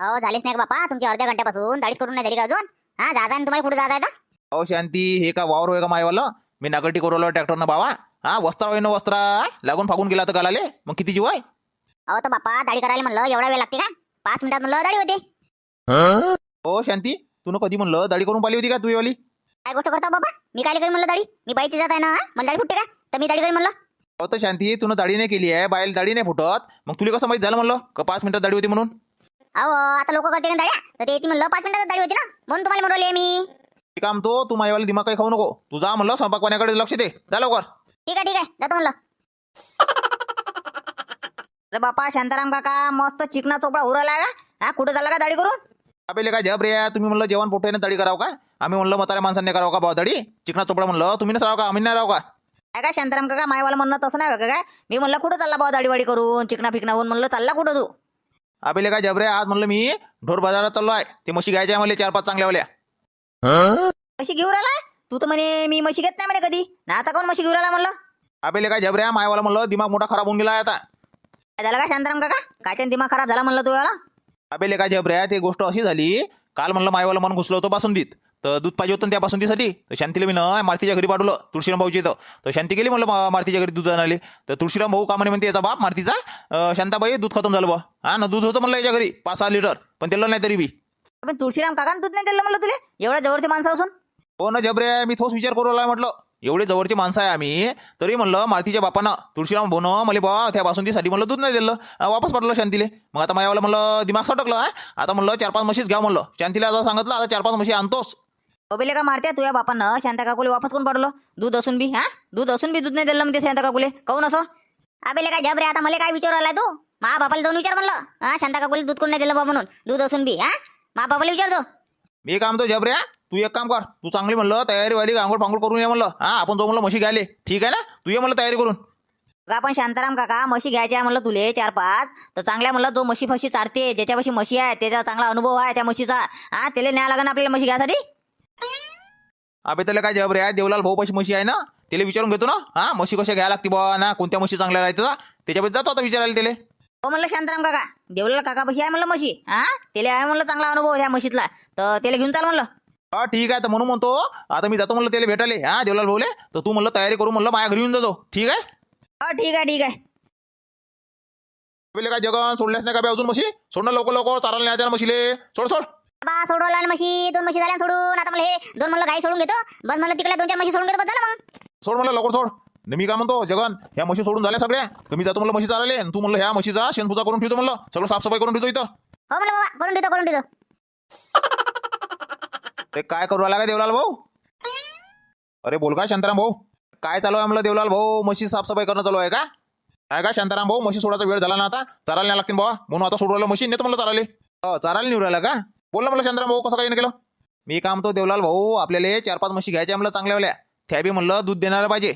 अहो झालीच नाही का बापा? तुमची अर्ध्या घंट्यापासून दाढीच करून नाही झाली का अजून? हा जा जा आणि तुम्हाला कुठे जात आहे अहो शांती हे का वावर होय का मायवालं? मी नागटी कोरवलं ट्रॅक्टरनं बाबा हा वस्त्र होय ना वस्त्र? लागून फागून गेला तर गालाले. मग किती जीव आहे? अहो तर बापा दाढी करायला म्हणलं एवढा वेळ लागते का? पाच मिनिटात म्हणलं दाढी होते. हो शांती तू कधी म्हणलं दाढी करून पाहिली होती का तू वाली? काय गोष्ट करता बाबा मी काय म्हणलं दाढी? मी बाईची जात आहे ना हा? मला दाढी फुटते का? तर मी दाढी करी म्हणलं. अहो तर शांती तुनं दाढी नाही केली आहे बायला दाढी नाही फुटत. मग तुला कसं माहीत झालं म्हणलं का पाच मिनिटात दाढी होती म्हणून? अहो आता लोक करते दाढ्या तर त्याची म्हणलं पाच मिनिटात दाढी होती ना? म्हणून तुम्हाला म्हणले मी. हे काम तो तू मायवाला दिमाग काही खाऊ नको. तू जा म्हणलं स्वयंपाक पाण्याकडे लक्ष दे. जा लवकर. ठीक आहे ठीक आहे. जातो म्हणलं. अरे बापा शांताराम काका मस्त चिकना चोपडा उराला का? हा कुठं झाला का दाढी करून? अबे काय जब रे तुम्ही म्हणलं जेवण पोट्याने दाढी करावं का? आम्ही म्हणलं म्हाताऱ्या माणसांनी करावं का भाऊ दाढी चिकना चोपडा म्हणलं तुम्ही नाही राव का? आम्ही नाही राव का? काय काय शांताराम काका मायवाला म्हणणं तसं नाही का? काय मी म्हणलं कुठं चालला बाबा दाढीवाडी करून? चिकना फिकना होऊन म्हणलं चालला कुठं तू? अबे काय जबरे आज म्हणलं मी ढोर बाजारात चाललो आहे ते म्हशी घ्यायच्या आहे मला चार पाच चांगल्या म्हशी घेऊन राहिला तू तर म्हणे मी म्हशी घेत नाही म्हणे कधी. ना आता कोण म्हशी घेऊन राहिला म्हणलं? अबे काय जबऱ्या मायवाला म्हणलं दिमाग मोठा खराब होऊन गेला आहे आता. काय झालं का शांताराम काका? कायच्या दिमाग खराब झाला म्हणलं तू याला अबे काय जबऱ्या ते गोष्ट अशी झाली काल म्हणलं मायवाला मन घुसलं होतं बासुंदीत. तर दूध पाहिजे होतं ना त्या बासुंदीसाठी? तर शांतीला मी ना मारुतीच्या घरी पाठवलं तुळशीराम भाऊची इथं. तर शांती गेली म्हणलं मारुतीच्या घरी दूध आणाले तर तुळशीराम भाऊ का म्हणे म्हणते याचा बाप मारुतीचा शांताबाई दूध खतम झालं बा. हा ना दूध होतं म्हणलं याच्या घरी पाच सहा लिटर पण दिलं नाही तरी बी. आपण तुळशीराम काका दूध नाही दिलं म्हणलं तुले? एवढ्या जवळचे माणसं असून? हो ना जबरे मी तोच विचार करू लागला म्हटलं. एवढे जवळचे माणसं आहे आम्ही तरी म्हणलं मारुतीच्या बापानं तुळशीराम भाऊनं मला बा त्या बासुंदीसाठी म्हणलं दूध नाही दिलं. वापस पाठवलं शांतीले. मग आता माझ्यावाला म्हणलं दिमाग सटकलं आता म्हणलं चार पाच म्हशीच घ्या म्हणलं. शांतीला आता सांगितलं आता चार पाच म्हशी आणतोस. ओबेले का मारते तुझ्या बापानं? शांता काकुले वापस कोण पाडलं दूध असून बी हा? दूध असून बी दूध नाही दिलं म्हणते शांता काकुले. काऊन असं? अबे काय जब रे आता मला काय विचारू आलाय तू? मा बापाला जाऊन विचार म्हणलं. हा शांता काकुली दूध कोण नाही दिलं बा म्हणून? दूध असून बी हा? मा बापाला विचारतो मी काम तो जबऱ्या तू एक काम कर. तू चांगली म्हणलं तयारी वाली आंघोळ पांघोळ करून ये म्हणलं. हा आपण जो म्हणलं म्हशी घ्यायले. ठीक आहे ना? तू ये म्हणलं तयारी करून. का आपण शांताराम काका म्हशी घ्यायच्या म्हणलं तुले चार पाच. तर चांगल्या म्हणलं जो म्हशी फशी चारते ज्याच्यापाशी म्हशी आहे त्याचा चांगला अनुभव आहे त्या म्हशीचा. हा त्याला न्याय लागेल आपल्याला म्हशी घ्यायसाठी? अबे त्याला काय जबऱ्या देवलाल भाऊ पशी म्हशी आहे ना? त्याला विचारून घेतो ना? हा म्हशी कशा घ्यायला लागते बा? ना कोणत्या म्हशी चांगल्या राहते त्याच्याबद्दल जातो आता विचारायला त्याला. हो म्हणलं शांताराम काका. देवलाल काका म्हशी आहे म्हणलं म्हशी. हा त्याला आहे म्हणलं चांगला अनुभव ह्या म्हशीतला. तर त्याला घेऊन चाल म्हणलं. हा ठीक आहे. तर म्हणून म्हणतो आता मी जातो म्हणलं त्याला भेटाले हा देवलाल भाऊले तर तू म्हणलं तयारी करून म्हणलं माझ्या घरी येऊन जातो. ठीक आहे? हो ठीक आहे ठीक आहे. अबे काय जगन सोडल्यास नाही का बे अजून म्हशी? सोडणं लवकर लवकर. चारायला न्यायच्या ना म्हशीले. सोड सोड. बाबा सोडवला म्हशी. दोन म्हशी झाल्या सोडून. आता मला हे दोन म्हणलं गाई सोडून घेतो. बस म्हणलं तिकडे दोन चार म्हशी सोडून घेतो बस झालं मग. सोड म्हणलं लवकर सोड. न मी काय म्हणतो जगन ह्या म्हशी सोडून झाल्या सगळ्या. तर मी जातो म्हणलं म्हशी आणि तू म्हणलं ह्या म्हशीचा शेणपूजा करून ठेवतो म्हणलं. सगळं साफसफाई करून ठेवतो इथं. हो म्हणलं बाबा करून देतो करून देतो ते काय करू आला का देवलाल भाऊ? अरे बोल का शांताराम भाऊ? काय चालू आहे म्हणलं देवलाल भाऊ? म्हशी साफसफाई करणं चालू आहे का? काय का शांताराम भाऊ? म्हशी सोडायचा वेळ झाला ना आता? चारायला नाही लागतील भाऊ म्हणून आता सोडवायला म्हशी. नेतो म्हणलं चाराले हो चारायला निवड राहिला का? बोल ना म्हणलं शांताराम भाऊ कसं काही नाही केलं? मी काम तो देवलाल भाऊ आपल्याला चार पाच म्हशी घ्यायच्या म्हणलं चांगल्या वाल्या. त्या बी म्हणलं दूध देणार पाहिजे.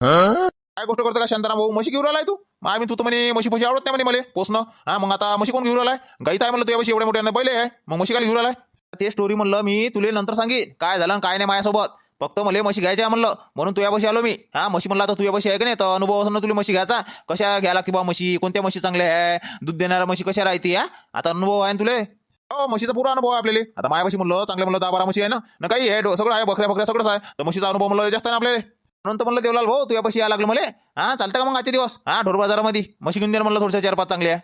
काय गोष्ट करतो का शांताराम भाऊ म्हशी घेऊन आलाय तू? मग आम्ही तू तर म्हणे म्हशी फशी आवडत नाही म्हणे मला. पोचणं हा मग आता म्हशी कोण घेऊन आलाय गाईत आहे म्हणलं तुझ्या म्हशी एवढ्या मोठ्या पहिले आहे. मग म्हशी काय घेऊन आलाय ते स्टोरी म्हणलं मी तुले नंतर सांगेन. काय झालं काय नाही माझ्यासोबत. फक्त मला म्हशी घ्यायच्या म्हणलं. म्हणून तुझ्या म्हशी आलो मी. हा म्हशी म्हणलं आता तुझ्या म्हशी आहे का नाही? तर अनुभव असं ना तुला म्हशी घ्यायचा. कशा घ्या लागते बा म्हशी? कोणत्या म्हशी चांगल्या आहे? दूध देणाऱ्या म्हशी कशा राहते हा? आता अनुभव आहे ना तुले? हो म्हशीचा पुरा अनुभव आहे आपल्याला. आता मायापाशी म्हणलं चांगलं म्हणलं दहा बारा म्हशी आहे ना? ना काही आहे डो- सगळं आहे बकऱ्या बकऱ्या सगळंच आहे. तर म्हशीचा अनुभव म्हणलं जास्त आहे ना आपल्याला. म्हणून तर म्हणलं देवलाल भाऊ तुझ्या यायला लागलं मला. हा चालतं का मग आजचे दिवस? हा ढोर बाजारामध्ये म्हशी घेऊन दे म्हणलं थोडशा चार पाच चांगल्या.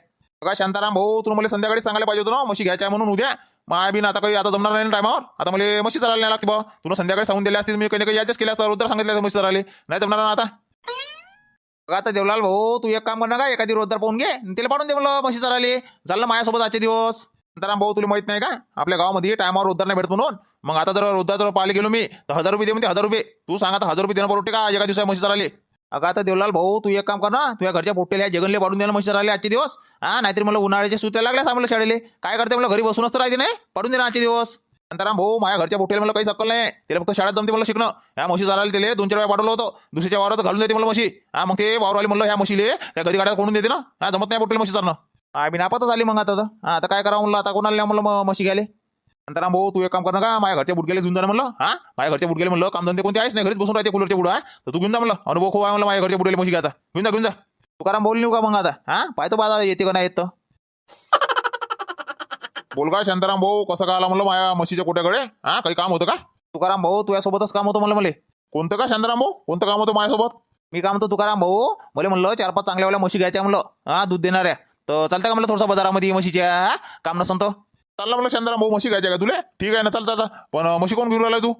बघा शांताराम भाऊ तू मला संध्याकाळी सांगायला पाहिजे होतं ना म्हशी घ्यायच्या म्हणून उद्या. माय बिन आता काही आता जमणार नाही टायमावर. आता मला म्हशी चालायला नाही लागते बा. तुला संध्याकाळी सांगून दिले असतील मी काही काही याच्याच केल्या असतं रोजदार सांगितलं म्हशी चालाले नाही जमणार ना आता. बघा आता देवलाल भाऊ तू एक काम करणार का एखादी रोजदार पाहून घे. आणि त्याला पाठवून दे म्हणलं म्हशी चालाले झालं माझ्यासोबत आजचे दिवस. शांताराम भाऊ तुला माहीत नाही का आपल्या गावामध्ये टायमावर रोजदार नाही भेटत म्हणून. मग आता जर रोजदार जर पाहायला गेलो मी तर हजार रुपये दे म्हणते हजार रुपये. तू सांग आता हजार रुपये देणं परवडते का? एका दिवसा म्हशी चालाले अगं आता देवलाल भाऊ तू एक काम कर ना. तुझ्या घरच्या पोट्टेल्या जगनले पाडून द्यायला म्हशी राहिले आजचे दिवस. हा नाहीतरी मला उन्हाळ्याच्या सुट्ट्या लागल्या सांगलं शाळेले. काय करते मला घरी बसूनच तर राहते नाही? पाडून दे ना आजचे दिवस. शांताराम भाऊ माझ्या घरच्या पोट्टेला मला काही अक्कल नाही. त्याला फक्त शाळेत जमते मला शिकणं. ह्या म्हशी चालायला तिला दोन चार वेळा पाठवलं होतं. दुसऱ्याच्या वावरात घालून देते मला म्हशी. हा मग ते वावरवाले म्हणलं ह्या म्हशीले त्या घरी गाड्यात कोणून देते ना? हा जमत नाही पोटेल म्हशी चालणं हा मी नापातच आली मग आता. हा आता काय करावं म्हणलं? आता कोणाला नाही म्हणलं? मग म्हशी घ्यायले. शांताराम भाऊ तू एक काम कर ना का माझ्या घरच्या बुडगेले घेऊन जा ना म्हणलं. हा? माझ्या घरच्या बुडगेले म्हणलं. कामधंदे कोणते आहेच नाही घरीच बसून राहते कूलरच्या हा? तर तू घेऊन जा म्हणलं. अनुभव खूप आहे म्हणलं माझ्या घरच्या बुडगेले म्हशी घ्यायचा. घेऊन जा घेऊन जा. तुकाराम बोल नेऊ का मग आता? हा? पाहतो बाजा येते का नाही येत. बोल का शांताराम भाऊ कसं काय आला म्हणलं माझ्या म्हशीच्या कोट्याकडे? हा काही काम होतं का? तुकाराम भाऊ तुझ्यासोबतच काम होतं म्हणलं मला. कोणतं का शांताराम भाऊ? कोणतं काम होतं माझ्यासोबत? मी काम होतो तुकाराम भाऊ मला म्हणलं चार पाच चांगल्यावाल्या म्हशी घ्यायच्या म्हणलं. हा दूध देणाऱ्या. तर चालतं का म्हणलं थोडंसं बाजारामध्ये म्हशीच्या? काम नसन तर चाललं म्हणलं शांताराम भाऊ म्हशी घ्यायच्या का तुला? ठीक आहे ना चालतं आता. पण म्हशी कोण घेऊन राहिला तू?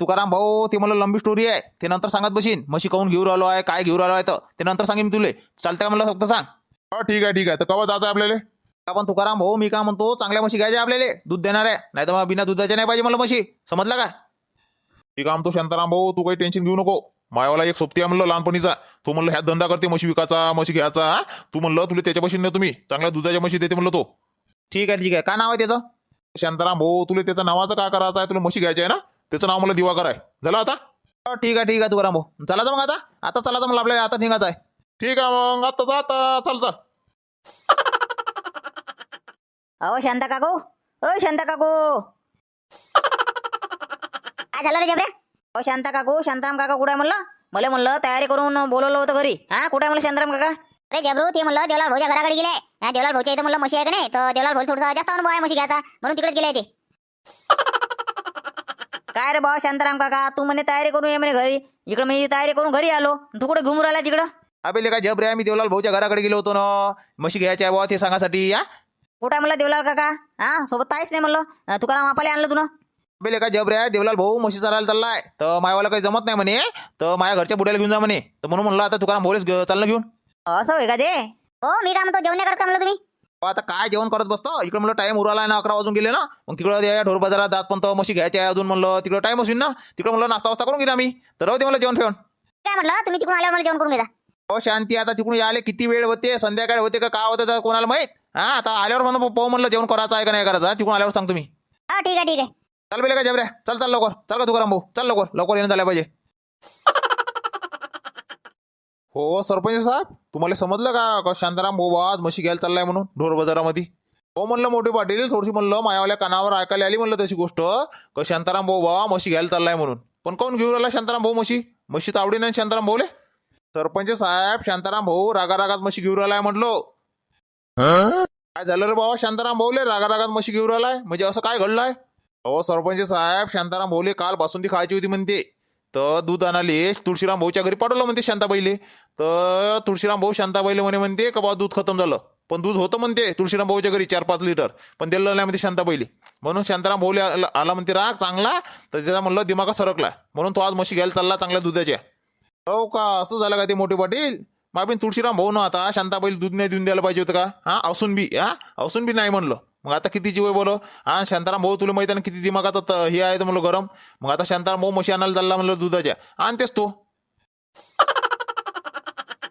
तुकाराम भाऊ ते मला लंबी स्टोरी आहे. ते नंतर सांगत बसीन म्हशी काऊन घेऊन राहिलो आहे? काय घेऊन राहिलो आहे तर? ते नंतर सांगेन मी तुले. चालतं का म्हणलं फक्त सांग? हा ठीक आहे ठीक आहे. तर कवा जायचं आपल्याला? आपण तुकाराम भाऊ मी काय म्हणतो चांगल्या म्हशी घ्यायच्या आपल्याला. दूध देणार आहे. नाही तर मग बिना दुधाच्या नाही पाहिजे मला म्हशी. समजलं का? ठीक आहे म्हणतो शांताराम भाऊ. तू काही टेन्शन घेऊ नको. मायावाला एक सोबती आहे म्हणलं लहानपणीचा. तू म्हणलं ह्यात धंदा करते म्हशी विकायचा म्हशी घ्यायचा हा? तू म्हणलं तुला त्याच्यापाशी नाही तुम्ही चांगल्या दुधाच्या म्हशी देते म्हणलं तो. ठीक आहे ठीक आहे. काय नाव आहे त्याचं? शांताराम भाऊ तुला त्याचं नावाचं काय करायचं आहे? तुला म्हशी घ्यायची आहे ना? त्याचं नाव मला दिवाकर आहे. झालं आता? हो, ठीक आहे ठीक आहे तुकाराम भाऊ. चला मग आता. आता चला तर मला आपल्याला आता निघायचं आहे. ठीक आहे मग आता जा आता. चल चल. अहो शांता काकू. ओ शांता काकू. काय झालं रे जबऱ्या अहो शांता काकू शांताराम काका कुठे म्हणलं? मला म्हणलं तयारी करून बोलवलं होतं घरी. हा कुठे म्हणलं शांताराम काका? अरे जबरू ते म्हणलं देवलाल भाऊच्या घराकडे गेले. हा देवलाल भाऊच्या इथं म्हणलं म्हशी आहे का नाही? तर देवलाल भाऊ थोडासा जास्त अनुभव आहे म्हशी घ्यायचा. म्हणून तिकडेच गेले ते. काय रे भाऊ शांताराम काका? तू म्हणे तयारी करून ये म्हणे घरी. इकडे मी तयारी करून घरी आलो. तू कुठे घुमून राहिला तिकडं? अबे काय जब रे मी देवलाल भाऊच्या घराकडे गेलो होतो ना. म्हशी घ्यायच्या आहे बुवा ते सांगासाठी या. कुठं म्हणलं देवलाल काका? हा सोबत काहीच नाही म्हणलं? अं, तुकाराम आपले आणलं तुला अबे का जब रे देवलाल भाऊ म्हशी चालायला चाललाय. तर मायवाला काही जमत नाही म्हणे. तर माझ्या घरच्या बुड्याला घेऊन जा म्हणे. तर म्हणून म्हणलं आता तुकाराम घे- चाललं घेऊन. असं होय का ते? हो मी काय म्हणतो जेवण नाही करत का म्हणलं तुम्ही? अहो, आता काय जेवण करत बसतो? इकडे म्हणलं टाइम उराला ना अकरा वाजून गेले ना. मग तिकडं या ढोर बाजारात जात पण म्हशी घ्यायच्या आहे अजून म्हणलं तिकडं टाइम असेल ना. तिकडं म्हणलं नाश्ता वास्ता करून गेला मी तर राहू दे मला जेवण ठेवून. काय म्हटलं तुम्ही तिकडून आल्यावर मला जेवण करून घेता. अहो शांती आता तिकडून यायला किती वेळ होते? संध्याकाळ होते का काय होते? तर कोणाला माहीत? हा आता आल्यावर म्हणून पाहू म्हणलं जेवण करायचं आहे का नाही करायचं हा, तिकडून आल्यावर सांगतो मी हो ठीक आहे ठीक आहे. चल बेले का जबऱ्या चल चल लवकर. चल का तुकाराम भाऊ? चल लवकर. लवकर येणं झालं पाहिजे. हो सरपंच साहेब तुम्हाला समजलं का? का शांताराम भाऊ आज म्हशी घ्यायला चाललाय म्हणून ढोर बाजारामध्ये? हो म्हणलं मोठी पाटील थोडीशी म्हणलं मायावाल्या कानावर ऐकायला आली म्हणलं तशी गोष्ट. का शांताराम भाऊ बा म्हशी घ्यायला चाललाय म्हणून. पण कोण घेऊन राहिला शांताराम भाऊ म्हशी? म्हशी तर आवडी नाही शांताराम भाऊले? सरपंच साहेब शांताराम भाऊ रागा रागात म्हशी घेऊन राहिलाय म्हटलो. काय झालं रे बाबा शांताराम भाऊले? रागा रागात म्हशी घेऊन राहिलाय? म्हणजे असं काय घडलंय? अहो सरपंच साहेब शांताराम भाऊले काल बासुंदी खायची होती म्हणते. तर दूध आणाले तुळशीराम भाऊच्या घरी पाठवलं म्हणते शांताबाईले. तर तुळशीराम भाऊ शांताबाईले म्हणे म्हणते का बा दूध खतम झालं? पण दूध होतं म्हणते तुळशीराम भाऊच्या घरी चार पाच लिटर. पण दिलं नाही म्हणते शांताबाईले. म्हणून शांताराम भाऊले आला आला म्हणते राग चांगला? तर त्याचा म्हणलं दिमागा सरकला. म्हणून तो आज म्हशी घ्यायला चालला चांगल्या दुधाच्या. हो का असं झालं का ते मोठे पाटील? माबीन तुळशीराम भाऊ ना आता शांताबाईल दूध नाही देऊन द्यायला पाहिजे होतं का? हा असून बी हा असून बी नाही म्हणलं. मग आता किती जीव आहे बोलो? हा शांताराम भाऊ तुला माहिती आहे ना किती दिमागात आता हे आहे तर म्हणलं गरम. मग आता शांताराम भाऊ म्हशी आणायला चालला म्हणलं दुधाच्या. आणतेस तू.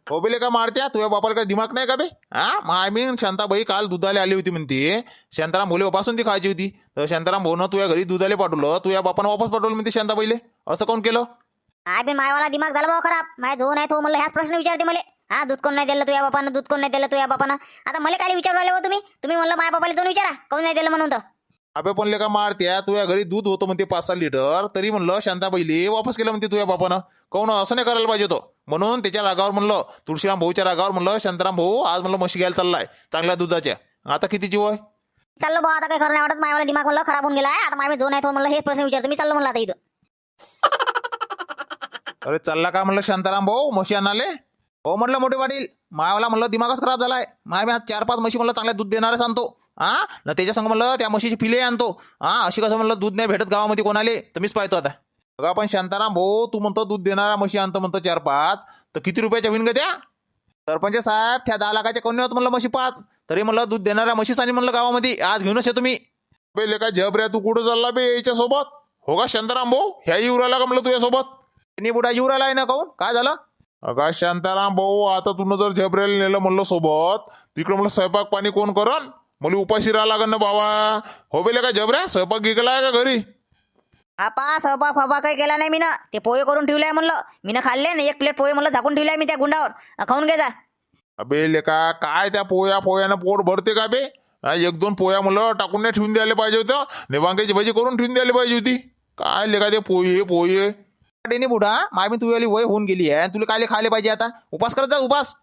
हो बेले का मारत्या? तुझ्या बापाला काय दिमाग नाही का बे? हा मग आम्ही शांताबाई काल दुधाला आली होती म्हणते. शांताराम भोले पासून ती खायची होती. तर शांताराम भाऊनं तुझ्या घरी दुधाला पाठवलं. तुझ्या बापानं वापस पाठवलं म्हणते शांताबाईले. असं कोण केलं? आय बिन मायवाला दिमाग झाला भाऊ खराब. माय जो नाही तो म्हणलं ह्याच प्रश्न विचारते मला. हा दूध कोण नाही दिलं तुझ्या बापानं? दूध कोण नाही दिलं तुझ्या बापानं? आता मला काय विचारू राहिले हो तुम्ही? तुम्ही म्हणलं माझ्या बापाला जाऊन विचारा. कोण नाही दिलं म्हणून तर. अबे पण लेका मारत्या तुझ्या घरी दूध होतं म्हणते पाच सहा लिटर. तरी म्हणलं शांताबाईले वापस केलं म्हणते तुझ्या बापानं. कोण असं नाही करायला पाहिजे होतं म्हणून त्याच्या रागावर म्हणलं तुळशीराम भाऊच्या रागावर म्हणलं शांताराम भाऊ आज म्हणलं म्हशी घ्यायला चाललाय चांगल्या दुधाच्या. आता किती जीव आहे? चाललो भाऊ आता काही खरं नाही वाटत. मायवाला दिमाग म्हणलं खराब होऊन गेला. आता माझ्या जो नाही तो म्हणलं हेच प्रश्न विचारतो. मी चाललो म्हणलं आता इथं. अरे चालला का म्हणलं शांताराम भाऊ? म्हशी आणाले? हो म्हटलं मोठे पाटील. मायावाला म्हणलं दिमागच खराब झालाय. माय मी आज चार पाच म्हशी म्हणलं चांगल्या दूध देणारच आणतो. हा ना त्याच्या संग म्हणलं त्या म्हशीची पिले आणतो. हा अशी कसं म्हणलं दूध नाही भेटत गावामध्ये कोणाले? तर मीच पाहतो आता. बघा पण शांताराम भाऊ तू म्हणतो दूध देणारा म्हशी आणतो म्हणतो चार पाच तर किती रुपयाच्या होईन ग त्या? सरपंच साहेब त्या दहा लाखाच्या कोणी होत म्हणलं म्हशी पाच. तरी म्हणलं दूध देणाऱ्या म्हशीच आणि म्हणलं गावामध्ये. आज घेऊनच येतो मी. बेले काय जबऱ्या तू कुठं चालला बे याच्या सोबत हो का शांताराम भाऊ? ह्या उराला का म्हणलं तुझ्यासोबत? बुडा जीव राहिला आहे ना काहून काय झालं? अगा शांताराम भाऊ आता तुनं जर झबरेल नेलं म्हणलं सोबत तिकडं म्हणलं स्वयंपाक पाणी कोण करन? मला उपाशी राहा लागन ना बाबा. हो बेले का जबऱ्या स्वयंपाक गिकलाय का घरी? आपा सहपा फबा काही केला नाही मी ना ते पोहे करून ठेवलाय म्हणलं. मी खाल्ले ना एक प्लेट पोहे म्हणलं झाकून ठेवलाय मी त्या गुंडावर. अं, खाऊन घे जा. अबे लेका काय त्या पोया पोयानं पोट भरते का बे? हा, एक दोन पोया म्हणलं टाकून नाही ठेवून द्यायला पाहिजे होतं. नेवांग्याची भाजी करून ठेवून द्यायला पाहिजे होती. काय लेका ते पोहे पोहे? डेनी बुडा मामी वय होऊन गेली आहे. तुला काय खायला पाहिजे आता? उपास करत जा उपास.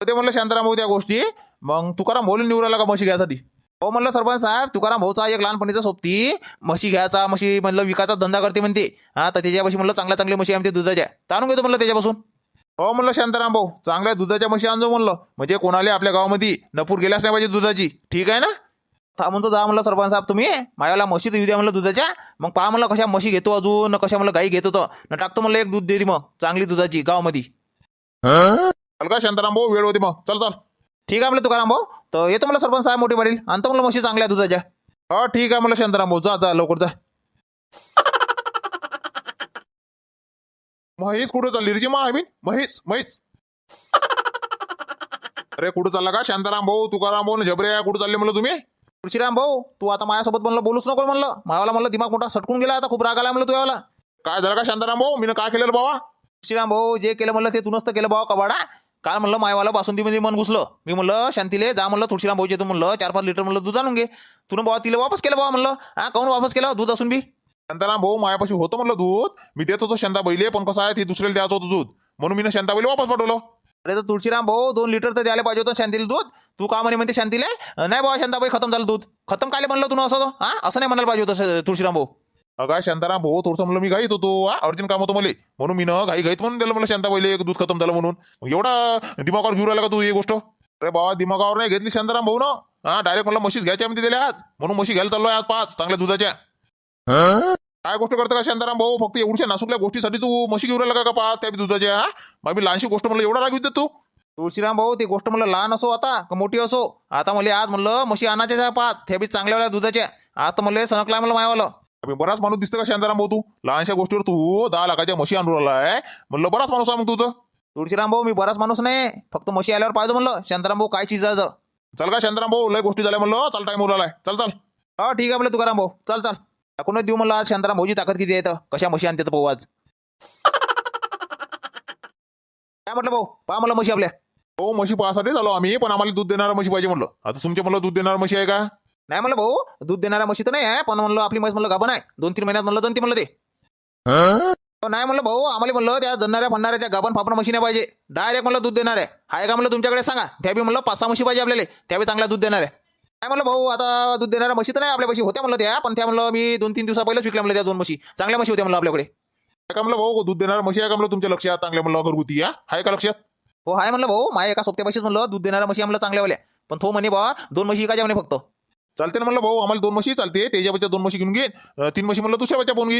ते म्हणलं शांताराम भाऊ त्या गोष्टी. मग तुकाराम भाऊ निवडायला का म्हशी घ्यायसाठी. हो म्हणलं सरपंच साहेब तुकाराम भाऊचा एक लहानपणीचा सोबती म्हशी घ्यायचा म्हशी म्हणलं विकायचा धंदा करते म्हणते. हा तर त्याच्यापाशी म्हणलं चांगल्या चांगल्या म्हशी आमच्या दुधाच्या. ताणून घेतो म्हणलं त्याच्यापासून. हो म्हणलं शांताराम भाऊ चांगल्या दुधाच्या म्हशी आणजो म्हणलं. म्हणजे कोणाला आपल्या गावामध्ये नपूर गेल्याच नाही पाहिजे दुधाची. ठीक आहे ना? थांबून तर जा म्हणलं सरपंच साहेब तुम्ही मायाला म्हशी तर येऊ द्या म्हणलं दुधाच्या. मग पहा म्हणलं कशा म्हशी घेतो अजून कशा म्हणलं गाई घेतो तर न टाकतो म्हणलं एक दूध डेअरी मग चांगली दुधाची गावामध्ये. चल का शांताराम भाऊ वेळ होती मग. चल चल. ठीक आहे म्हणलं तुकाराम भाऊ. तर येतो म्हणलं सरपंच साहेब मोठी पाटील. आणतो म्हणलं म्हशी चांगल्या दुधाच्या. हो ठीक आहे म्हणलं शांताराम भाऊ. जा जा लवकर जा. म्हैस कुठं चालली रे मा आय मीन? म्हैस म्हैस. अरे कुठं चालला का शांताराम भाऊ तुकाराम भाऊ झबरे कुठं चालले म्हणलं तुम्ही? तुळशीराम भाऊ तू आता माझ्यासोबत म्हणलं बोलूच नको म्हणलं. मावाला म्हणलं दिमाग मोठा सटकून गेला आता खूप राग आला म्हणलं तुझ्यावाला. काय झालं का शांताराम भाऊ? मी काय केलेलं बाबा? तुळशीराम भाऊ जे केलं म्हणलं ते तू नसतं केलं भाऊ कबाडा. काल म्हणलं मायवाला बासुंदीमध्ये मन घुसलं. मी म्हणलं शांतीले जा म्हणलं तुळशीराम भाऊचे तू म्हणलं चार पाच लिटर म्हणलं दूध आणून घे. तुला बाबा तिला वापस केलं बाबा म्हणलं. हा काऊन वापस केलं? दूध असून बी. शांताराम भाऊ मायापाशी होतं म्हणलं दूध. मी देत होतो शांता बैले पण कसं आहे ते दुसऱ्याला द्यायचं होतं दूध. म्हणून मी शांता बैले वापस पाठवलं. अरे तर तुळशीराम भाऊ दोन लिटर तर द्यायला पाहिजे होतं शांतीला दूध. तू का म्हणे म्हणते शांतीले? नाही बाबा शांताबाई खतम झालं दूध. खतम काय म्हणलं तू असं? हा? असं नाही म्हणायला पाहिजे होतं तुळशीराम भाऊ. अगा शांताराम भाऊ थोडंसं म्हणलं मी घाईत होतो. हा अर्जंट काम होतं मला. म्हणून मी ना घाई घाईत म्हणून दिलं मला शांताबाईले एक दूध खतम झालं म्हणून. मग एवढा दिमागावर घेऊन राहिला का तू ही गोष्ट? अरे बाबा दिमागावर नाही घेतली शांताराम भाऊ ना. हा डायरेक्ट मला म्हशीच घ्यायच्या म्हणते दिल्या आज. म्हणून म्हशी घ्यायला चाललो आज पाच चांगल्या दुधाच्या. काय गोष्ट करता का शांताराम भाऊ? फक्त एवढ्या नासुकल्या गोष्टीसाठी तू म्हशी घेऊन राहिला का पाच? त्या दुधाच्या हा? मग मी लहानशी गोष्ट म्हणलं एवढा राग येऊ तू. तुळशीराम भाऊ ती गोष्ट म्हणलं लहान असो आता का मोठी असो? आता मला आज म्हणलं म्हशी आहे पाच त्या बी चांगल्या दुधाच्या. आज तर म्हणलं सणकलाय म्हणलं मायवालं. अबे बराच माणूस दिसतं का शांताराम भाऊ तू? लहानशा गोष्टीवर तू दहा लाखाच्या म्हशी आणून राहिलाय म्हणलं बराच माणूस आहे मग तू तर. तुळशीराम भाऊ मी बराच माणूस नाही. फक्त म्हशी आल्यावर पाहिजे म्हणलं. शांताराम भाऊ काय चीज आहे चल का शांताराम भाऊ लय गोष्टी झाल्या म्हणलं. चल टाइम उरलाय चल चल. हो ठीक आहे म्हणलं तुकाराम भाऊ. चल चल. टाकूनच देऊ म्हणलं आज शांताराम भाऊची ताकद किती आहे तर कशा म्हशी आणते तर भाऊ आज? काय म्हटलं भाऊ? पहा मला म्हशी आपल्या. हो म्हशी पाहासाठी झालो आम्ही पण आम्हाला दूध देणारा म्हशी पाहिजे म्हणलं. आता तुमच्या म्हणलं दूध देणारा म्हशी आहे का? नाही म्हणलं भाऊ दूध देणारा म्हशी तर नाही आहे पण म्हणलं आपली म्हैस म्हणलं गाभण आहे दोन तीन महिन्यात म्हणलं जणती म्हणलं ते. नाही म्हणलं भाऊ आम्हाला म्हणलं त्या जणणाऱ्या फणणाऱ्या त्या गाभण फापण म्हशी नाही पाहिजे. डायरेक्ट म्हणलं दूध देणार आहे. आहे का म्हणलं तुमच्याकडे? सांगा. त्या बी म्हणलं पाच सहा म्हशी पाहिजे आपल्याला. त्या बी चांगल्या दूध देणार आहे. काय म्हणलं भाऊ आता दूध देणाऱ्या म्हशी तर नाही आपल्या म्हशी होत्या म्हणलं त्या पण त्या म्हणलं मी दोन तीन दिवसा पहिलेच विकल्या म्हणलं त्या दोन म्हशी. चांगल्या म्हशी होत्या म्हणलं आपल्याकडे. काय म्हणलं भाऊ दूध देणारा म्हशी आहे का म्हणलं तुमच्या लक्षात? चांगल्या म्हणलं घरगुती आहे का लक्षात? हो आहे म्हणलं भाऊ. माझ्या एका सोप्या म्हशीच म्हणलं दूध देणाऱ्या म्हशी आम्हाला चांगल्यावाल्या पण तो म्हणे बा दोन म्हशी का म्हणे फक्त. चालते ना म्हणलं भाऊ आम्हाला दोन म्हशी चालते. त्याच्या दोन म्हशी घेऊन घे. अं, तीन म्हशी म्हणलं दुसऱ्या बच्चा पाहून घे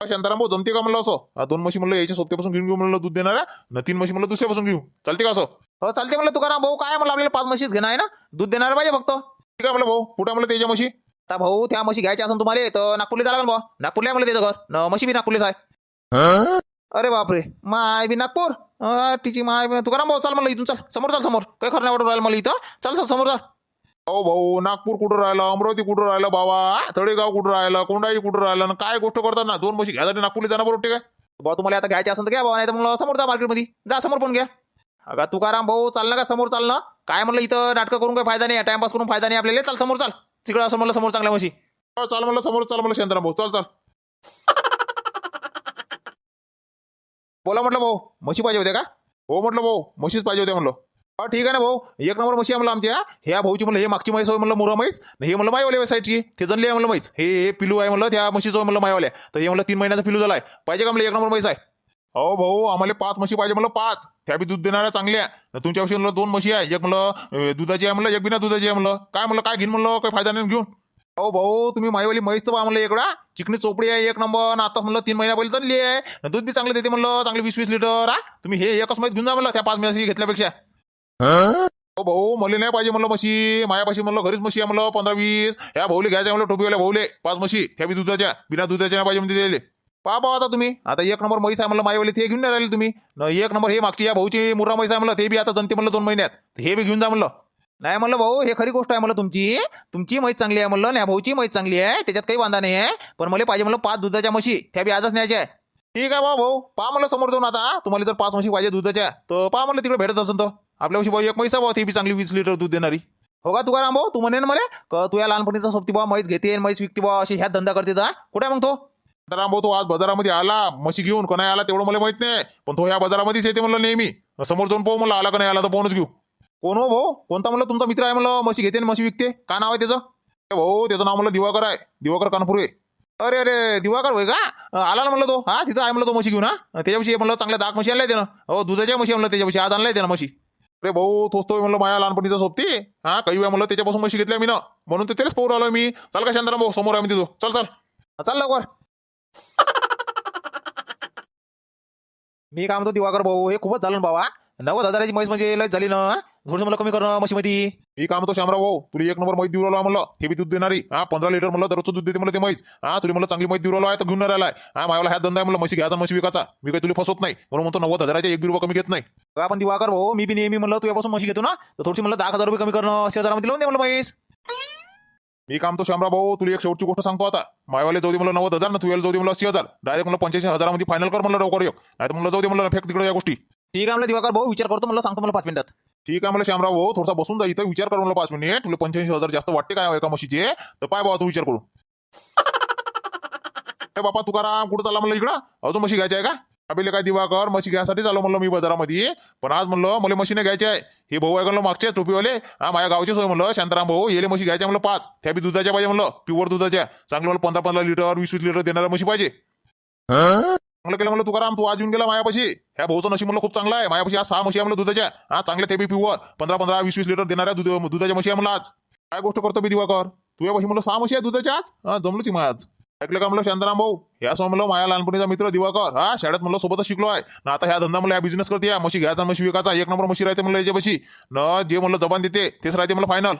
हा, शांताराम भाऊ जमते का म्हणलं असं? दोन म्हशी म्हणलं याच्या सोप्यापासून घेऊन घेऊ म्हणलं दूध देणाऱ्या. न तीन म्हशी म्हणलं दुसऱ्यापासून घेऊ. चालते का असं? हो चालते म्हणलं तुकाराम भाऊ. काय म्हणलं आपल्याला पाच म्हशीच घेणं आहे ना? दूध देणार पाहिजे फक्त. ठीक आहे म्हणलं भाऊ. कुठं म्हणलं त्याच्या म्हशी? आता भाऊ त्या म्हशी घ्यायच्या असेल तुम्हाला तर नागपूरला जायला भाऊ नागपूरला आहे म्हणलं त्याचं घर. न म्हशी बी नागपूरलाच आहे. अरे बापरे. माय बी नागपूर. तिची माय तुकाराम भाऊ चाल म्हणलं इथून चल. समोर चाल समोर. काही खरं नाही वाटून राहिलं मला इथं. चल चल समोर चाल हो भाऊ नागपूर कुठं राहिलं अमरावती कुठं राहिलं बाबा तळेगाव कुठं राहिलं कोंडाई कुठं राहिलं? काय गोष्ट करतात ना? दोन म्हशी घ्यायसाठी नागपूरला जाणं बरोबर ठीक आहे भाऊ तुम्हाला आता घ्यायचे असेल तर घ्या भाऊ नाही तर म्हणलं समोर जा मार्केटमध्ये. जा समोर पण घ्या. अगा तुकाराम भाऊ चाललं का समोर चालणं? काय म्हणलं इथं? नाटकं करून काही फायदा नाही टाइमपास करून फायदा नाही आपल्याला. चाल समोर चाल. तिकडं असं म्हणलं समोर चांगल्या म्हशी. हो, चाल म्हणलं समोर चाल म्हणलं शांताराम भाऊ. चाल चाल. बोला म्हटलं भाऊ म्हशी पाहिजे होत्या का? हो म्हटलं भाऊ म्हशीच पाहिजे होत्या म्हणलं हा ठीक आहे ना भाऊ. एक नंबर म्हशी आहे म्हणलं आमच्या. ह्या भाऊची म्हणलं हे मागची म्हैस होय म्हणलं मुरा म्हैस. हे म्हणलं मायवाल्या वेसाईटची ते जनले आहे म्हणलं म्हैस. हे हे पिलू आहे म्हणलं त्या म्हशीचं म्हणलं मायवाल्या. तर हे म्हणलं तीन महिन्याचा पिलू झाला आहे पाहिजे का म्हणलं एक नंबर म्हैस आहे? हो भाऊ आम्हाला पाच म्हशी पाहिजे म्हणलं पाच. त्या बी दूध देणाऱ्या चांगल्या. तर तुमच्यापाशी म्हणलं दोन म्हशी आहे. एक म्हणलं दुधाची आहे म्हणलं एक बिना दुधाची आहे म्हणलं काय म्हणलं काय घेईन म्हणलं काही फायदा नाही घेऊन? अहो भाऊ तुम्ही माईवाली म्हैस तर आम्हाला म्हणलं एकडा चिकनी चोपडी आहे एक नंबर. आता म्हणलं तीन महिन्या पहिले चालली आहे दूध बी चांगलं देते म्हणलं चांगले वीस वीस लिटर. हा? तुम्ही हे एकच म्हैस घेऊन जा म्हणलं त्या पाच महिन्याची घेतल्यापेक्षा. अहो भाऊ मला नाही पाहिजे म्हणलं म्हशी. मायापाशी म्हणलं घरीच म्हशी आहे म्हणलं पंधरा वीस. ह्या भाऊले घ्यायच्या म्हणलं टोपीवाल्या भाऊले. पाच म्हशी. ह्या बी दुधाच्या. बिना दुधाच्या नाही पाहिजे म्हणजे पा पहा आता तुम्ही. आता एक नंबर म्हैस आहे म्हणलं माईवाली ते घेऊन नाही राहिले तुम्ही. एक नंबर हे मागची या भाऊची मुर्रा म्हैस आहे म्हणलं ते बी आता जनते म्हणलं दोन महिन्यात. हे बी घेऊन जा म्हणलं. नाही म्हणलं भाऊ हे खरी गोष्ट आहे म्हणलं तुमची. तुमची म्हैस चांगली आहे म्हणलं नाही भाऊची म्हैस चांगली आहे त्याच्यात काही वांधा नाही आहे पण मला पाहिजे म्हणलं पाच दुधाच्या म्हशी त्या बी आजच न्यायच्या आहे. ठीक आहे भाऊ भाऊ पहा म्हणलं समोर जाऊन आता. तुम्हाला जर पाच म्हशी पाहिजे दुधाच्या तर पहा म्हणलं तिकडे भेटत असेल तर. आपल्या वर्षी भाऊ एक म्हैस भाऊ ती बी चांगली वीस लिटर दूध देणारी. हो का तुकाराम भाऊ तू म्हणे मला का तू या लहानपणीचा सोबती बा म्हैस घेते म्हैस विकते बा अशी ह्या धंदा करते तर. कुठे मग तो? राम भाऊ तो आज बाजारामध्ये आला. म्हशी घेऊन का नाही आला तेवढं मला माहीत नाही. पण तो ह्या बाजारामध्येच येते म्हणलं नेहमी. समोर जाऊन पाहू मला आला का नाही आला तर पाहूनच घेऊ. कोण हो भाऊ? कोणता म्हणलं? तुमचा मित्र आहे म्हणलं. म्हशी घेते आणि म्हशी विकते. काय नाव आहे त्याचं? ए भाऊ त्याचं नाव म्हणलं दिवाकर आहे. दिवाकर कानपुरे. अरे अरे दिवाकर होय का? आला ना म्हणलं तो. हा तिथं आहे म्हणलं तो म्हशी घेऊन हा. त्याच्याविषयी म्हणलं चांगल्या दाग म्हशी आणलाय त्यानं. हो दुधाच्या म्हशी म्हणलं त्याच्याविषयी. आज आणलाय त्यानं म्हशी. अरे भाऊ तोच तो म्हणलं माझ्या लहानपणीचा सोबती. हा काही वेळा म्हणलं त्याच्यापासून म्हशी घेतल्या मी ना म्हणून त्यालाच पोर आलोय मी. चल का शांताराम भाऊ? समोर आहे मी तिथं. चल चल. चल लवकर. मी काय म्हणतो दिवाकर भाऊ हे खूपच झालं ना बाबा नव्वद हजाराची म्हैस म्हणजे लय झाली ना थोडंसं मला कमी करणं म्हशीमध्ये. मी काय म्हणतो शामराव भाऊ तुला एक नंबर म्हैस देऊ राहिलो म्हणलं. हे बी दूध देणारी. हा पंधरा लिटर म्हणलं दररोजचं दूध देते मला ते म्हैस. हा तुला मला चांगली म्हैस देऊ राहिलो आहे तर घेऊन नाही राहिलाय हा माझ्याला ह्या धंदा आहे म्हणलं म्हशी घ्यायचा म्हशी विकायचा. मी काही तुला फसवत नाही. म्हणून म्हणतो नव्वद हजाराचे एक बी रुपये कमी घेत नाही. का पण दिवाकर भाऊ मी बी नेहमी म्हणलं तुझ्यापासून म्हशी घेतो ना तर थोडीशी म्हणलं दहा हजार रुपये कमी करणं अशा हजारामध्ये लावून दे म्हणलं म्हैस. मी काम तो शामराव भाऊ तुला एक शेवटची गोष्ट सांगतो आता. मायवाले जाऊ दे मला नव्वद हजार ना तुला जाऊ दे मला अस्सी हजार. डायरेक्ट मला पंच्याऐंशी हजारामध्ये फायनल कर म्हणलं लवकर एक. नाही तर म्हणलं जाऊ दे म्हणलं फेक तिकडे या गोष्टी. ठीक आहे म्हणलं दिवाकर भाऊ विचार करतो मला सांगतो मला पाच मिनिटात. ठीक आहे मला शामराव भाऊ थोडासा बसून जा इथं विचार कर मला पाच मिनिट. तुला पंच्याऐंशी हजार जास्त वाटते काय एका म्हशीचे? तर पाय बाबा तू विचार करू ए बापा तुकाराम कुठं चालला म्हणलं इकडं? अजून म्हशी घ्यायची आहे का? अबेले काय दिवाकर म्हशी घ्यायसाठी चालू म्हणलं मी बाजारामध्ये. पण आज म्हणलं मला म्हशीने घ्यायचे आहे. हे भाऊ म्हणलं मागचे टोपीवाले? हा माझ्या गावचे सोय म्हणलं शांताराम भाऊ येले म्हशी घ्यायच्या म्हणलं पाच. त्या बी दुधाच्या पाहिजे म्हणलं प्युअर दुधाच्या. चांगलं मला पंधरा पंधरा लिटर वीस वीस लिटर देणाऱ्या म्हशी पाहिजे. चांगलं केलं म्हणलं तुकाराम तू आज येऊन गेला मायापाशी. ह्या भाऊचं नशीब म्हणलं खूप चांगलं आहे. मायापाशी आज सहा म्हशी आहे म्हणलं दुधाच्या. हा चांगल्या ते बी पंधरा पंधरा वीस वीस लिटर देणाऱ्या दूध दुधाच्या म्हशी आहे म्हणलं आज. काय गोष्ट करतो मी दिवाकर? तुझ्या पाशी म्हणलं सहा म्हशी आहे दुधाच्या आज? हा जमलोची मग आज ऐकलं का म्हणलं शांताराम भाऊ? ह्या समोर म्हणलं माझ्या लहानपणीचा मित्र दिवाकर. हा शाळेत म्हणलं सोबतच शिकलो आहे ना आता ह्या धंदा मला बिझनेस करते या. म्हशी घ्यायचा म्हशी विकायचा. एक नंबर म्हशी राहते म्हणलं याच्यापाशी. न जे म्हणलं जबान देते तेच राहते म्हणलं फायनल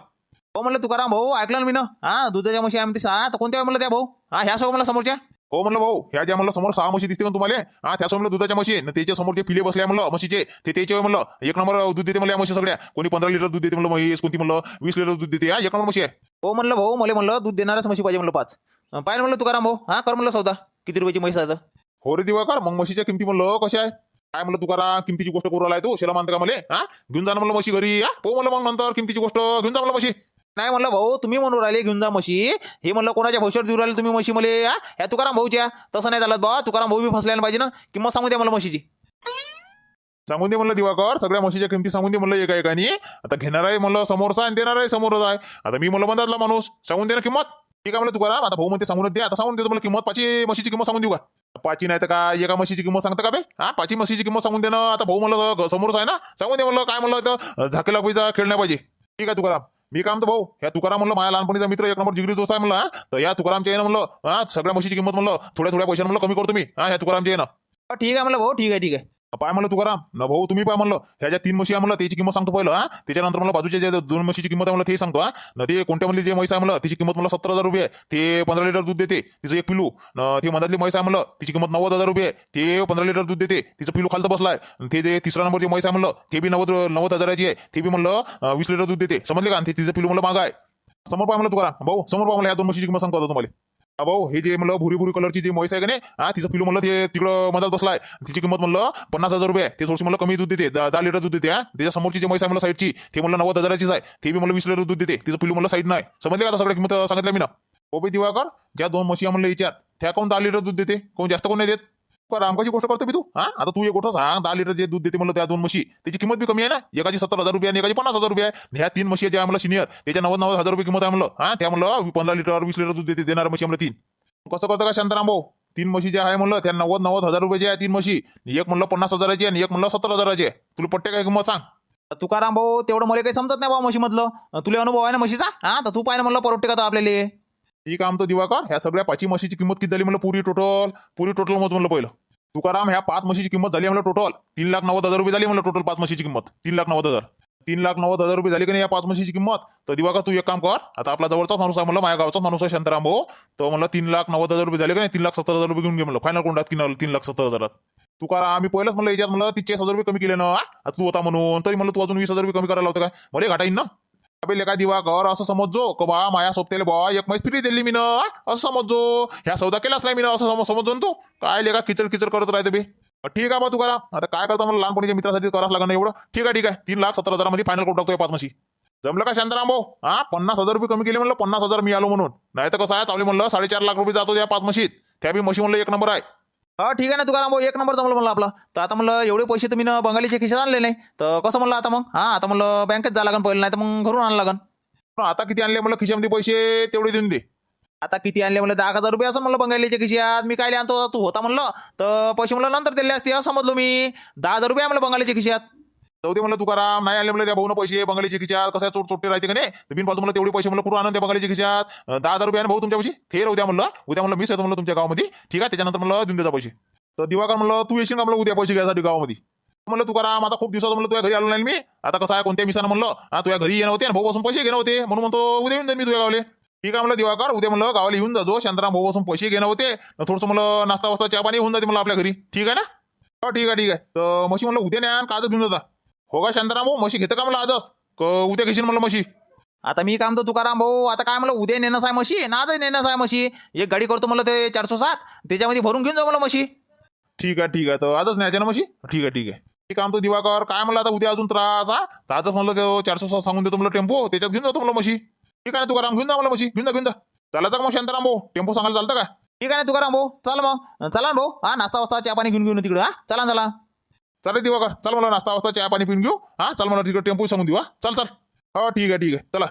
हो म्हणलं तुकाराम भाऊ ऐकलं ना मी ना हा दुधाच्या म्हशी आहे म्हणते सहा. तर कोणत्या म्हणलं त्या भाऊ? हा ह्या सो म्हणलं समोरच्या? हो म्हणलं भाऊ ह्या ज्या म्हणलं समोर सहा म्हशी दिसते का तुम्हाला हा त्या समोर दुधाच्या म्हशी ना त्याच्यासमोर जे पिले बसले आहे म्हणलं म्हशीचे ते त्याचे म्हणलं एक नंबर दूध देते म्हणलं या म्हशी सगळ्या. कोणी पंधरा लिटर दूध देते म्हणलं म्हैस कोणती म्हणलं वीस लिटर दूध देते हा एक नंबर म्हशी आहे. हो म्हणलं भाऊ मला म्हणलं दूध देणारच म्हशी पाहिजे म्हणलं पाच. पाहिजे म्हणलं तुकाराम भाऊ हा कर म्हणलं सौदा. किती रुपयाची म्हैस आहे? हो रे दिवाकर मग म्हशीच्या किमती म्हणलं कशा आहे? काय म्हणलं तुकाराम किमतीची गोष्ट करू राहिला तू शेला मानतं का मला? हा घेऊन जा म्हणलं म्हशी घरी हा. हो म्हणलं मग नंतर किमतीची गोष्ट घेऊन जा म्हणलं म्हशी. नाही म्हणलं भाऊ तुम्ही म्हणून राहिले घेऊन जा म्हशी. हे म्हणलं कोणाच्या भविष्यात देऊ राहिले तुम्ही म्हशी मले? या तुकाराम भाऊच्या. तसं नाही झालं बा तुकाराम भाऊ बी फसल्यानं पाहिजे ना. किंमत सांगू द्या मला म्हशीची. सांगून दे म्हणलं दिवाकर. सगळ्या म्हशीच्या किमती सांगून दे म्हणलं एका एकानी आता घेणार आहे म्हणलं समोरचा आणि देणार आहे समोरच आहे. आता मी म्हणलं बंदातला माणूस सांगून दे ना किंमत. ठीक आहे म्हणलं तुकाराम. आता भाऊ म्हणते सांगून दे. आता सांगून देतो मला किंमत. पाची म्हशीची किंमत सांगून देऊ का? पाची नाही तर का एका म्हशीची किंमत सांगता का बे? हा? पाची म्हशीची किंमत सांगून दे ना. आता भाऊ म्हणलं समोरच आहे ना. सांगून दे म्हणलं काय म्हणलं तर झाकेला पैसा खेळण्या पाहिजे. ठीक आहे तुकाराम. मी काय म्हणतो भाऊ ह्या तुकाराम म्हणलं माझ्या लहानपणीचा मित्र एक नंबर जिगरी दोस्त आहे म्हणलं तर या तुकारामच्या येणं म्हणलं हा सगळ्या म्हशीची किंमत म्हणलं थोड्या थोड्या पैशाने म्हणलं कमी करतो मी हा ह्या तुकारामच्या येणं हो, ठीक आहे म्हणलं भाऊ ठीक आहे ठीक आहे. पाय म्हणलं तुकाराम. न भाऊ तुम्ही पाय म्हणलं. ह्या ज्या तीन म्हशी आहे म्हणलं त्याची किंमत सांगतो पहिलं हा. त्याच्यानंतर मला बाजूच्या ज्या दोन म्हशीची किंमत आहे म्हणलं ते सांगतो हा. न ते कोणत्या म्हणली जे म्हैस आहे म्हणलं तिची किंमत मला सत्तर हजार रुपये आहे. ते पंधरा लिटर दूध देते तिचं एक पिलू. न ते मधातली म्हैस आहे म्हणलं तिची किंमत नव्वद हजार रुपये आहे. ते पंधरा लिटर दूध देते तिचं पिलू खालतं बसलाय. ते जे तिसरा नंबरची म्हैस आहे म्हणलं ते बी नव्वद नव्वद हजाराची आहे. ते बी म्हणलं वीस लिटर दूध देते. समजले का? ते तिचं पिलू मला मागाय आहे. समोर पाय म्हणलं तुकाराम. भाऊ समोर पाय म्हणलं या दोन म्हशीची किंमत सांगतो आता तुम्हाला. भाऊ हे जे म्हणलं भुरी भुरी कलरची जी म्हैस आहे का नाही हा तिचं पिलू म्हणलं ते तिकडं मधात बसलाय. तिची किंमत म्हणलं पन्नास हजार रुपये ते थोडीशी म्हणलं कमी दूध देते दहा दहा लिटर दूध देते हा. त्याच्या समोरची जी म्हैस आहे म्हणलं साईडची ते म्हणलं नव्वद हजाराचीच आहे. ते बी म्हणलं वीस लिटर दूध देते. तिचं पिलू म्हणलं साईड नाही. समजले का आता सगळ्या किंमत सांगितलं मी ना हो दिवाकर ज्या दोन म्हशी म्हणलं याच्यात त्या कोण दहा लिटर दूध देते? कोण जास्त कोण नाही देत? का रामकाची गोष्ट करतो मी तू? हा? आता तू एक गोष्ट सांग दहा लिटर जे दूध देते म्हणलं त्या दोन म्हशी त्याची किंमत बी कमी आहे ना? एकाची सत्तर हजार रुपये आणि एकाची पन्नास हजार रुपये आहे. ह्या तीन म्हशी ज्या आहे सिनियर त्याच्या नव्वद नव्वद हजार रुपये किंमत आहे म्हणलं. हा? त्या म्हणलं पंधरा लिटर वीस लिटर दूध देते देणार म्हशी म्हणलं तीन. कसं करतं का शांताराम भाऊ? तीन म्हशी ज्या आहे म्हणलं त्या नव्वद नव्वद हजार रुपयाची आहे तीन म्हशी. एक म्हणलं पन्नास हजाराची आहे आणि एक म्हणलं सत्तर हजाराची आहे. तुला पट्टे काय किंमत सांग? तुकाराम भाऊ तेवढं मला काही समजत नाही भाऊ म्हशीमधलं. तुला अनुभव आहे ना म्हशीचा? हा? तर तू पाहिजे म्हणलं परवडते का आपल्याला. ठीक आहे आमचं दिवाकर ह्या सगळ्या पाचही म्हशीची किंमत किती झाली म्हणलं? पुरी टोटल पुरी टोटल मत म्हणलं पहिलं. तुकाराम ह्या पाच म्हशीची किंमत झाली म्हणलं टोटल तीन लाख नव्वद हजार रुपये झाली म्हणलं टोटल पाच म्हशीची किंमत. तीन लाख नव्वद हजार. तीन लाख नव्वद हजार रुपये झाली की नाही या पाच म्हशीची किंमत? तर दिवाकर तू एक काम कर. आता आपला जवळचाच माणूस आहे म्हणलं माझ्या गावचा माणूस आहे शांताराम भाऊ. तर म्हणलं तीन लाख नव्वद हजार रुपये झाले का नाही? तीन लाख सत्तर हजार रुपये घेऊन घे म्हणलं. फायनल कोंडात किन तीन लाख सत्तर हजारात. तुकाराम आम्ही पहिलंच म्हणलं याच्यात म्हणलं तीस हजार रुपये कमी केले ना. आता तू होता म्हणून. तरी म्हणलं तू अजून वीस हजार रुपये कमी करायला होतं काय? मला घाटा येईन ना. अबे लेका दिवाकर असं समजो का बा माया सोबतेले बा एक मैस फ्री दिली मी ना असं समजो ह्या सौदा केलाच नाही मी असं सम- समजतो ना तू. काय लेका किचड किचड करत राहते बे. ठीक आहे बा तू करा आता काय करता मला लहानपणीच्या मित्रासाठी करावं लागणार एवढं? ठीक आहे ठीक आहे. तीन लाख सतरा हजारामध्ये फायनल करून टाकतोय पाचमशी. पाच जमलं का शांताराम भाऊ? हा पन्नास हजार रुपये कमी केले म्हणलं पन्नास हजार मी आलो म्हणून. नाही तर कसं आहे चावली म्हणलं साडेचार लाख रुपये जातो त्या पाच मशीत त्या बी म्हशी म्हणलं एक नंबर आहे. हा ठीक आहे ना तुकाराम भाऊ एक नंबर जमलं म्हणलं आपलं. तर आता म्हणलं एवढे पैसे तुम्ही ना बंगालीच्या खिशात आणले नाही. तर कसं म्हणलं आता मग? हा आता म्हणलं बँकेत जा लागन पहिलं नाही तर मग घरून आणायला लागन. पण आता किती आणले म्हणलं खिशामध्ये पैसे तेवढे देऊन दे. आता किती आणले म्हणलं दहा हजार रुपये असं म्हणलं बंगालीच्या खिशात. मी काय आणतो? तू होता म्हणलं. तर पैसे म्हणलं नंतर दिले असते असं समजलो मी. दहा हजार रुपये म्हणलं बंगालीच्या खिशात. जाऊ दे म्हणलं तुकाराम नाही आणले म्हणलं त्या भाऊन पैसे बंगालीच्या खिशात कसं चोट चोटे राहते का नाही? तर बिनपाल तुम्हाला तेवढे पैसे म्हणलं कुठून आणून त्या बंगालीच्या खिशात दहा हजार रुपये ना भाऊ तुमच्या पैसे ते राहू द्या म्हणलं उद्या म्हणलं मीच येतो म्हणलं तुमच्या गावामध्ये. ठीक आहे? त्याच्यानंतर म्हणलं देऊन द्यायचा पैसे. तर दिवाकर म्हणलं तू येशील का? म्हणलं उद्या पैसे घ्यायसाठी गावामध्ये. म्हणलं तुकाराम आता खूप दिवसात म्हणलं तुझ्या घरी आलो नाही मी. आता कसं आहे कोणत्या मिसानं म्हणलं हा तुझ्या घरी येणं होते भाऊ बसून पैसे घेणं होते. म्हणून म्हणतो उद्या येऊन जाईन मी तुझ्या गावले. ठीक आहे म्हणलं दिवाकर उद्या म्हणलं गावाला येऊन जातो शांताराम भाऊ बसून पैसे घेणं होते. थोडंसं म्हणलं नाश्ता वास्ता चहा पाणी होऊन जाते म्हणलं आपल्या घरी. ठीक आहे ना? हो ठीक आहे ठीक आहे. तर म्हशी म्हणलं उद्या नाही काळज घेऊन जाता हो का शांताराम भाऊ म्हशी घेतं का म्हणलं आजच? क उद्या घेशील म्हणलं म्हशी. आता मी काम तर तुकाराम भाऊ आता काय म्हणलं उद्या नेणंच आहे म्हशी ना आजच नेणंच आहे म्हशी. एक गाडी करतो म्हणलं ते चारशे सात त्याच्यामध्ये भरून घेऊन जाऊ मला म्हशी. ठीक आहे ठीक आहे. तर आजच न्यायचं ना म्हशी? ठीक आहे ठीक आहे. ठीक काम तो दिवाकर काय म्हणलं आता उद्या अजून त्रास हा? तर आजच म्हणलं ते चारशे सात सांगून देतो म्हणलं टेम्पो त्याच्यात घेऊन जातो म्हणलं म्हशी. ठीक आहे ना तुकाराम घेऊन जा मला म्हशी. घेऊन जा घेऊन जा. चालायचं का मग शांताराम भाऊ टेम्पो सांगायला चालतं का? ठीक आहे ना तुकाराम भाऊ चल मग. चला ना भाऊ. हा नाश्ता वास्ता चहा पाणी घेऊन घेऊन तिकडे हा? चला चला चालेल दिवाकर चल मला नाश्ता वास्ता चहा पाणी पिऊन घेऊ. हा चल मला तिकडे टेम्पो सांगून देऊ हा. चल चल. हो ठीक आहे ठीक आहे. चला.